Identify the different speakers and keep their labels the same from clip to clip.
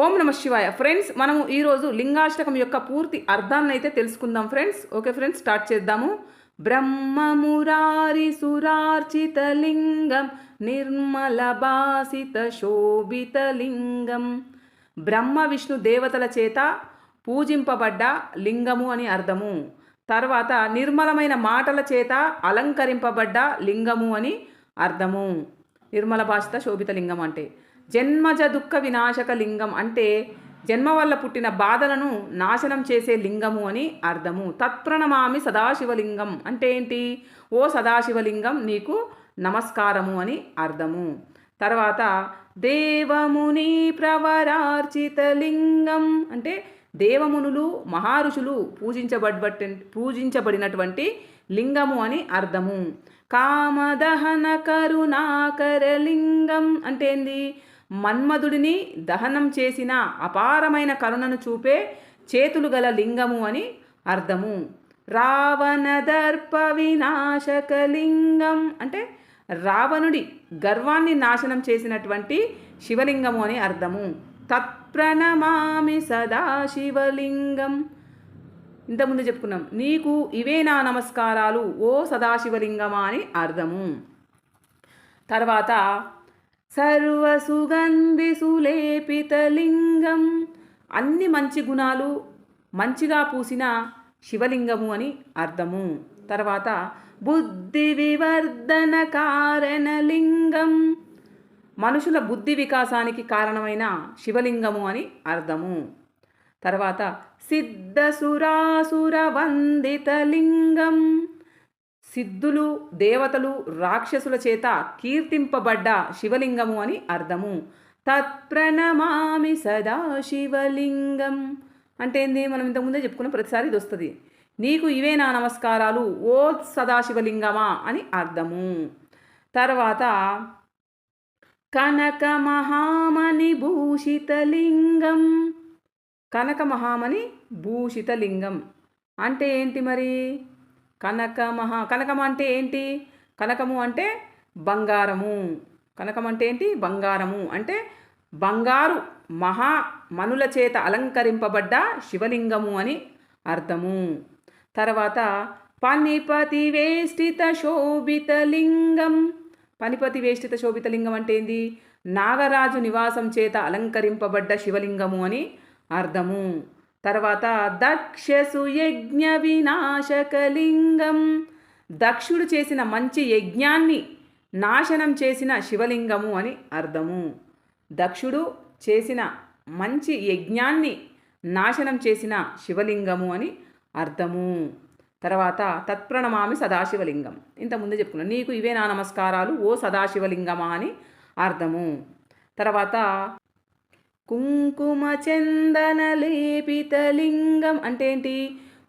Speaker 1: ఓం నమ శివాయ. ఫ్రెండ్స్ మనము ఈరోజు లింగాష్టకం యొక్క పూర్తి అర్థాన్ని అయితే తెలుసుకుందాం ఫ్రెండ్స్. ఓకే ఫ్రెండ్స్ స్టార్ట్ చేద్దాము. బ్రహ్మమురారి సురార్చిత లింగం నిర్మల భాసిత శోభిత లింగం. బ్రహ్మ విష్ణు దేవతల చేత పూజింపబడ్డ లింగము అని అర్థము. తర్వాత నిర్మలమైన మాటల చేత అలంకరింపబడ్డ లింగము అని అర్థము. నిర్మల భాషిత శోభిత లింగం అంటే. జన్మజ దుఃఖ వినాశక లింగం అంటే జన్మ వల్ల పుట్టిన బాధలను నాశనం చేసే లింగము అని అర్థము. తత్ప్రణమామి సదాశివలింగం అంటే ఏంటి? ఓ సదాశివలింగం నీకు నమస్కారము అని అర్థము. తర్వాత దేవముని ప్రవరార్చిత లింగం అంటే దేవమునులు మహారుషులు పూజించబడ్బట్టి పూజించబడినటువంటి లింగము అని అర్థము. కామదహన కరుణాకరలింగం అంటే ఏంది? మన్మధుడిని దహనం చేసిన అపారమైన కరుణను చూపే చేతులు గల లింగము అని అర్థము. రావణ దర్ప వినాశక లింగం అంటే రావణుడి గర్వాన్ని నాశనం చేసినటువంటి శివలింగము అని అర్థము. తత్ప్రణమామి సదాశివలింగం ఇంతకుముందు చెప్పుకున్నాం. నీకు ఇవే నా నమస్కారాలు ఓ సదాశివలింగమా అని అర్థము. తర్వాత సర్వసుగంధి సులేపిత లింగం. అన్ని మంచి గుణాలు మంచిగా పూసిన శివలింగము అని అర్థము. తర్వాత బుద్ధి వివర్ధన కారణ లింగం. మనుషుల బుద్ధి వికాసానికి కారణమైన శివలింగము అని అర్థము. తర్వాత సిద్ధసురాసుర వందిత లింగం సిద్ధులు దేవతలు రాక్షసుల చేత కీర్తింపబడ్డ శివలింగము అని అర్థము. తత్ప్రణమామి సదా శివలింగం అంటే ఏంది? మనం ఇంతకుముందే చెప్పుకున్న ప్రతిసారి ఇది వస్తుంది. నీకు ఇవే నా నమస్కారాలు ఓ సదాశివలింగమా అని అర్థము. తర్వాత కనక మహామణి భూషితలింగం కనక మహామణి భూషితలింగం. అంటే ఏంటి మరి? కనక మహా కనకం అంటే ఏంటి? కనకము అంటే బంగారము. కనకం అంటే ఏంటి? బంగారము. అంటే బంగారు మహా మనుల చేత అలంకరింపబడ్డ శివలింగము అని అర్థము. తర్వాత పనిపతి వేష్టిత శోభితలింగం పనిపతి వేష్టిత శోభితలింగం అంటే ఏంది? నాగరాజు నివాసం చేత అలంకరింపబడ్డ శివలింగము అని అర్థము. తర్వాత దక్షసు యజ్ఞ వినాశకలింగం. దక్షుడు చేసిన మంచి యజ్ఞాన్ని నాశనం చేసిన శివలింగము అని అర్థము. దక్షుడు చేసిన మంచి యజ్ఞాన్ని నాశనం చేసిన శివలింగము అని అర్థము. తర్వాత తత్ప్రణమామి సదాశివలింగం. ఇంతకుముందే చెప్పుకున్నాను నీకు ఇవే నా నమస్కారాలు ఓ సదాశివలింగమా అని అర్థము. తర్వాత కుంకుమ చందన లేపిత లింగం అంటే ఏంటి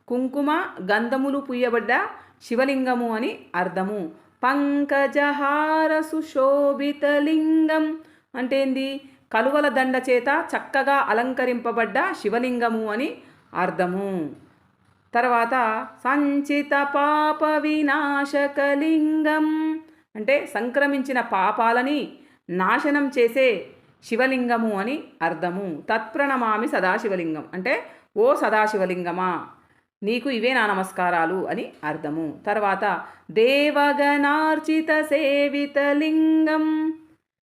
Speaker 1: కుంకుమ గంధములు పుయ్యబడ్డ శివలింగము అని అర్థము. పంకజహార సుశోభిత లింగం అంటే ఏంది కలువల దండ చేత చక్కగా అలంకరింపబడ్డ శివలింగము అని అర్థము. తర్వాత సంచిత పాప వినాశకలింగం అంటే సంక్రమించిన పాపాలని నాశనం చేసే శివలింగము అని అర్థము. తత్ప్రణమామి సదాశివలింగం. అంటే ఓ సదాశివలింగమా నీకు ఇవే నా నమస్కారాలు అని అర్థము. తర్వాత దేవగణార్చిత సేవిత లింగం.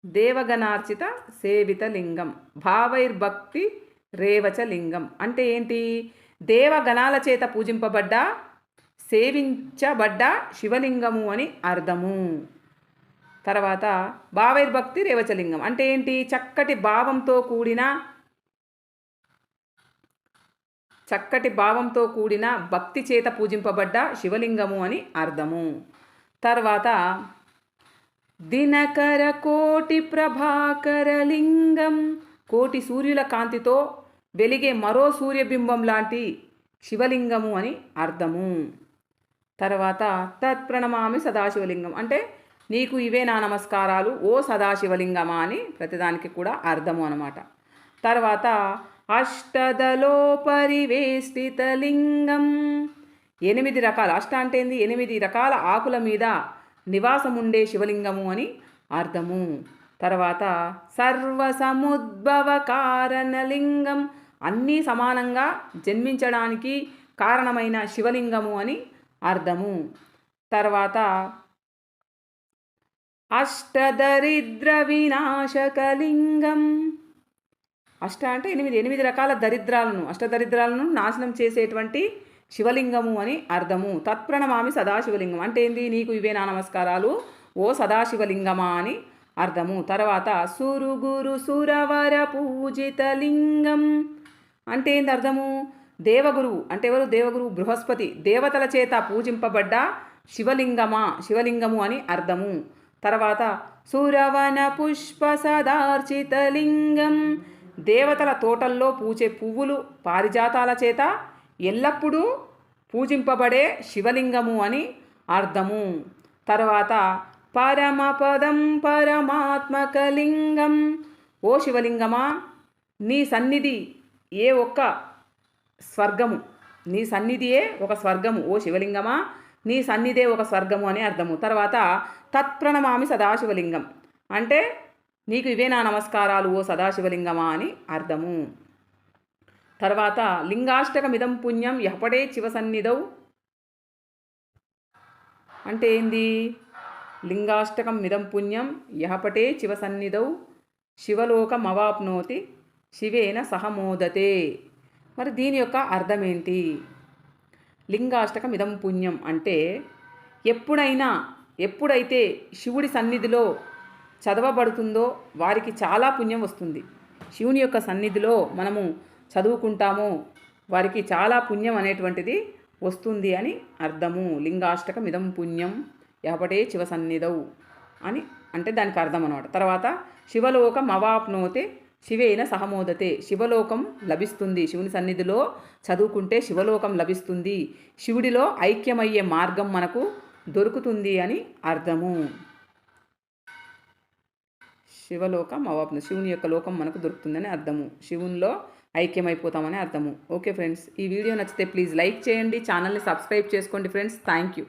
Speaker 1: దేవగణార్చిత సేవిత లింగం. భావైర్భక్తి రేవచ లింగం. అంటే ఏంటి? దేవగణాల చేత పూజింపబడ్డ సేవించబడ్డ శివలింగము అని అర్థము. తర్వాత భావైర్భక్తి రేవచలింగం. అంటే ఏంటి? చక్కటి భావంతో కూడిన చక్కటి భావంతో కూడిన భక్తి చేత పూజింపబడ్డ శివలింగము అని అర్థము. తర్వాత దినకర కోటి ప్రభాకర లింగం. కోటి సూర్యుల కాంతితో వెలిగే మరో సూర్యబింబం లాంటి శివలింగము అని అర్థము. తర్వాత తత్ప్రణమామి సదాశివలింగం. అంటే నీకు ఇవే నా నమస్కారాలు ఓ సదాశివలింగమా అని ప్రతిదానికి కూడా అర్థము అనమాట తర్వాత అష్టదలో పరివేష్టితలింగం ఎనిమిది రకాల అష్ట అంటే ఏంది? ఎనిమిది రకాల ఆకుల మీద నివాసం ఉండే శివలింగము అని అర్థము. తర్వాత సర్వసముద్భవ కారణలింగం. అన్నీ సమానంగా జన్మించడానికి కారణమైన శివలింగము అని అర్థము. తర్వాత అష్టదరిద్ర వినాశకలింగం అష్ట అంటే ఎనిమిది ఎనిమిది రకాల దరిద్రాలను అష్టదరిద్రాలను నాశనం చేసేటువంటి శివలింగము అని అర్థము. తత్ప్రణమామి సదాశివలింగం. అంటే ఏంది? నీకు ఇవే నా నమస్కారాలు. ఓ సదాశివలింగమా అని అర్థము. తర్వాత సురుగురు సురవర పూజిత లింగం. అంటే ఏంది అర్థము? దేవగురువు. అంటే ఎవరు? దేవగురువు బృహస్పతి. దేవతల చేత పూజింపబడ్డ శివలింగమా? శివలింగము అని అర్థము. తర్వాత సురవన పుష్ప సదార్చితలింగం దేవతల తోటల్లో పూచే పువ్వులు పారిజాతాల చేత ఎల్లప్పుడూ పూజింపబడే శివలింగము అని అర్థము. తర్వాత పరమపదం పరమాత్మకలింగం. ఓ శివలింగమా నీ సన్నిధి ఏ ఒక్క స్వర్గము? నీ సన్నిధియే ఒక స్వర్గము. ఓ శివలింగమా నీ సన్నిధే ఒక స్వర్గము అని అర్థము. తర్వాత తత్ప్రణమామి సదాశివలింగం. అంటే నీకు ఇవే నా నమస్కారాలు ఓ సదాశివలింగమా అని అర్థము. తర్వాత లింగాష్టకమిదం పుణ్యం యహపడే శివ సన్నిధౌ అంటే ఏంది? లింగాష్టకం మిదం పుణ్యం యహపటే శివ సన్నిధౌ శివలోకమవాప్నోతి శివేన సహమోదతే. మరి దీని యొక్క అర్థం ఏంటి లింగాష్టకం ఇదం పుణ్యం అంటే ఎప్పుడైనా ఎప్పుడైతే శివుడి సన్నిధిలో చదవబడుతుందో వారికి చాలా పుణ్యం వస్తుంది. శివుని యొక్క సన్నిధిలో మనము చదువుకుంటామో వారికి చాలా పుణ్యం అనేటువంటిది వస్తుంది అని అర్థము. లింగాష్టకం ఇదం పుణ్యం యాపటే శివ సన్నిధౌ అని అంటే దానికి అర్థం అనమాట తర్వాత శివలోకం అవాప్నోతే శివేన సహమోదతే. శివలోకం లభిస్తుంది. శివుని సన్నిధిలో చదువుకుంటే శివలోకం లభిస్తుంది. శివుడిలో ఐక్యమయ్యే మార్గం మనకు దొరుకుతుంది అని అర్థము. శివలోకం అవాప్ను శివుని యొక్క లోకం మనకు దొరుకుతుందని అర్థము. శివునిలో ఐక్యమైపోతామని అర్థము. ఓకే ఫ్రెండ్స్ ఈ వీడియో నచ్చితే ప్లీజ్ లైక్ చేయండి. ఛానల్ని సబ్స్క్రైబ్ చేసుకోండి ఫ్రెండ్స్. Thank you.